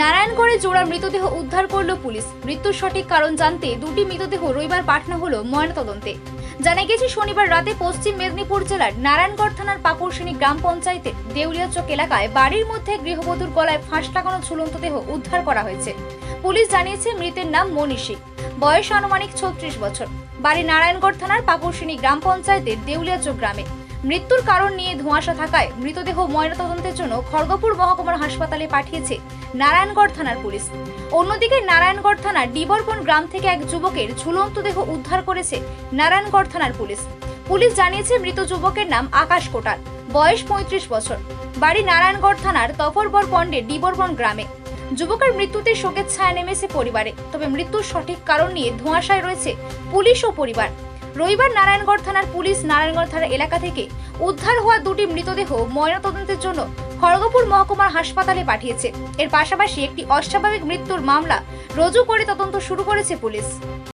নারায়ণগড়ে জোড়া মৃতদেহ উদ্ধার করল পুলিশ। মৃত্যুর সঠিক কারণ জানতে দুটি মৃতদেহ রবিবার পাঠানো হলো ময়নাতদন্তে। জানা গেছে, শনিবার রাতে পশ্চিম মেদিনীপুর জেলার নারায়ণগড় থানার পাকুরশ্রেণী গ্রাম পঞ্চায়েতের দেউলিয়া চক এলাকায় বাড়ির মধ্যে গৃহবধূর গলায় ফাঁস লাগানো ঝুলন্ত দেহ উদ্ধার করা হয়েছে। পুলিশ জানিয়েছে, মৃতের নাম মনীষী। বয়স আনুমানিক ছত্রিশ বছর। বাড়ি নারায়ণগড় থানার পাকুরশ্রেণী গ্রাম পঞ্চায়েতের দেউলিয়া চক গ্রামে। মৃত্যুর কারণ নিয়ে ধোঁয়াশা থাকায় মৃতদেহ ময়নাতদন্তের জন্য খড়গপুর মহকুমার হাসপাতালে পাঠিয়েছে নারায়ণগড় থানার পুলিশ। অন্যদিকে নারায়ণগড় থানার ডিবরবন গ্রাম থেকে এক যুবকের ঝুলন্ত দেহ উদ্ধার করেছে নারায়ণগড় থানার পুলিশ। পুলিশ জানিয়েছে মৃত যুবকের নাম আকাশ কোটাল, বয়স পঁয়ত্রিশ বছর। বাড়ি নারায়ণগড় থানার তফরবর পণ্ডে ডিবরবন গ্রামে। যুবকের মৃত্যুতে শোকের ছায়া নেমেছে পরিবারে, তবে মৃত্যুর সঠিক কারণ নিয়ে ধোঁয়াশায় রয়েছে পুলিশ ও পরিবার। রবিবার নারায়ণগড় থানার পুলিশ নারায়ণগড় থানার এলাকা থেকে উদ্ধার হওয়া দুটি মৃতদেহ ময়নাতদন্তের জন্য খড়গপুর মহকুমার হাসপাতালে পাঠিয়েছে। এর পাশাপাশি একটি অস্বাভাবিক মৃত্যুর মামলা রুজু করে তদন্ত শুরু করেছে পুলিশ।